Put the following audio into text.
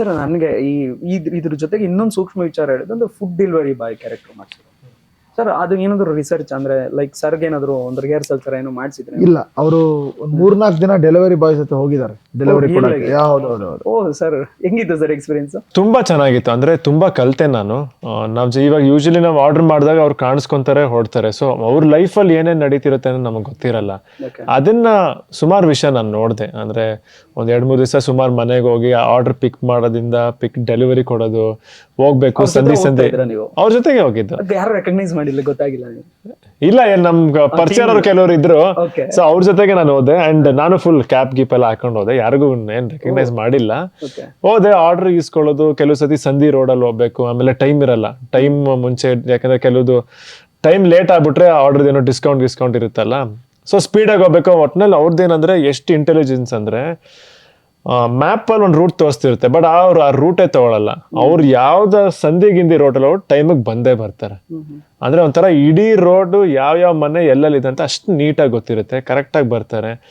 Sir, ನನಗೆ ಈ ಇದ್- ಇದ್ರ ಜೊತೆಗೆ ಇನ್ನೊಂದು ಸೂಕ್ಷ್ಮ ವಿಚಾರ ಹೇಳಿದ್ರೆ ಫುಡ್ ಡೆಲಿವರಿ ಬಾಯ್ ಕ್ಯಾರೆಕ್ಟರ್ ಮಾಡ್ಸಿದ್ರು ಸರ್ ಅದು ಏನಾದ್ರು ರಿಸರ್ಚ್ ಅಂದ್ರೆ ಲೈಕ್ ಸರ್ಗೆ ಏನಾದ್ರು ಒಂದು ರಿಹರ್ಸಲ್ ತರ ಏನೋ ಮಾಡಿಸಿದ್ರೆ? ಇಲ್ಲ ಅವರು ಒಂದ್ ಮೂರ್ನಾಲ್ಕು ದಿನ ಡೆಲಿವರಿ ಬಾಯ್ಸ್ ಜೊತೆ ಹೋಗಿದ್ದಾರೆ. ಡೆಲಿವರಿ ಓ, ಕೊಡಕ್ಕೆ. really? ಹೌದು ಹೌದು ಓ ಸರ್ ಹೆಂಗಿತ್ತು ಸರ್ ಎಕ್ಸ್ಪೀರಿಯನ್ಸ್ ತುಂಬಾ ಚೆನ್ನಾಗಿತ್ತು. ಅಂದ್ರೆ ತುಂಬಾ ಕಲ್ತೆ ನಾನು. ನಾವು ಇವಾಗ ಯೂಶಲಿ ನಾವು ಆರ್ಡರ್ ಮಾಡಿದಾಗ ಅವ್ರು ಕಾಣಿಸ್ಕೊಂತಾರೆ ಹೊಡ್ತಾರೆ. ಸೊ ಅವ್ರ ಅಲ್ಲಿ ಏನೇನ್ ನಡೀತಿರುತ್ತೆ ಅನ್ನೋ ನಮಗೆ ಗೊತ್ತಿರಲ್ಲ. ಅದನ್ನ ಸುಮಾರು ವಿಷಯ ನಾನು ನೋಡಿದೆ. ಅಂದ್ರೆ ಒಂದ್ ಎರಡ್ ಮೂರ್ ದಿವಸ ಸುಮಾರು ಮನೆಗೆ ಹೋಗಿ ಆರ್ಡರ್ ಪಿಕ್ ಮಾಡೋದಿಂದ ಪಿಕ್ ಡೆಲಿವರಿ ಕೊಡೋದು ಹೋಗ್ಬೇಕು ಸಂಧಿ ಸಂಧಿ ನೀವು? ಅವ್ರ ಜೊತೆಗೆ ಹೋಗಿದ್ದು. ಯಾರು ರೆಕಗ್ನೈಸ್ ಮಾಡಿಲ್ಲ ಗೊತ್ತಾಗಿಲ್ಲ ಇಲ್ಲ ಏನ್ ನಮ್ ಪರಿಚಯನವರು ಕೆಲವರು ಇದ್ರು. ಸೊ ಅವ್ರ ಜೊತೆಗೆ ನಾನು ಹೋದೆ ಅಂಡ್ ನಾನು ಫುಲ್ ಕ್ಯಾಪ್ ಗೀಪ್ ಎಲ್ಲ ಹಾಕೊಂಡು ಹೋದೆ. ಯಾರಿಗೂ ಏನ್ ರೆಕಗ್ನೈಸ್ ಮಾಡಿಲ್ಲ. ಓಕೆ ಹೋದೆ ಆರ್ಡರ್ ಇಸ್ಕೊಳ್ಳೋದು ಕೆಲವು ಸತಿ ಸಂಧಿ ರೋಡಲ್ಲಿ ಹೋಗ್ಬೇಕು ಆಮೇಲೆ ಟೈಮ್ ಇರಲ್ಲ. ಟೈಮ್ ಮುಂಚೆ ಯಾಕಂದ್ರೆ ಕೆಲವುದು ಟೈಮ್ ಲೇಟ್ ಆಗ್ಬಿಟ್ರೆ ಆರ್ಡರ್ ಏನೋ ಡಿಸ್ಕೌಂಟ್ ಡಿಸ್ಕೌಂಟ್ ಇರುತ್ತಲ್ಲ. ಸೊ ಆಗಿ ಹೋಗ್ಬೇಕು ಒಟ್ನಲ್ಲಿ ಅವ್ರದ್ದು ಏನಂದ್ರೆ ಎಷ್ಟು ಇಂಟೆಲಿಜೆನ್ಸ್ ಅಂದ್ರೆ ಮ್ಯಾಪ್ ಅಲ್ಲಿ ಒಂದು ರೂಟ್ ತೋರಿಸ್ತಿರುತ್ತೆ ಬಟ್ ಅವ್ರು ಆ ರೂಟೇ ತಗೊಳಲ್ಲ. ಅವ್ರು ಯಾವ್ದ ಸಂಧಿ ಗಿಂದಿ ರೋಡಲ್ಲಿ ಅವ್ರು ಟೈಮಿಗೆ ಬಂದೇ ಬರ್ತಾರೆ. ಅಂದ್ರೆ ಒಂಥರ ಇಡೀ ರೋಡ್ ಯಾವ ಯಾವ ಮನೆ ಎಲ್ಲೆಲ್ಲಿದೆ ಅಂತ ಅಷ್ಟು ನೀಟಾಗಿ ಗೊತ್ತಿರುತ್ತೆ ಕರೆಕ್ಟಾಗಿ ಬರ್ತಾರೆ.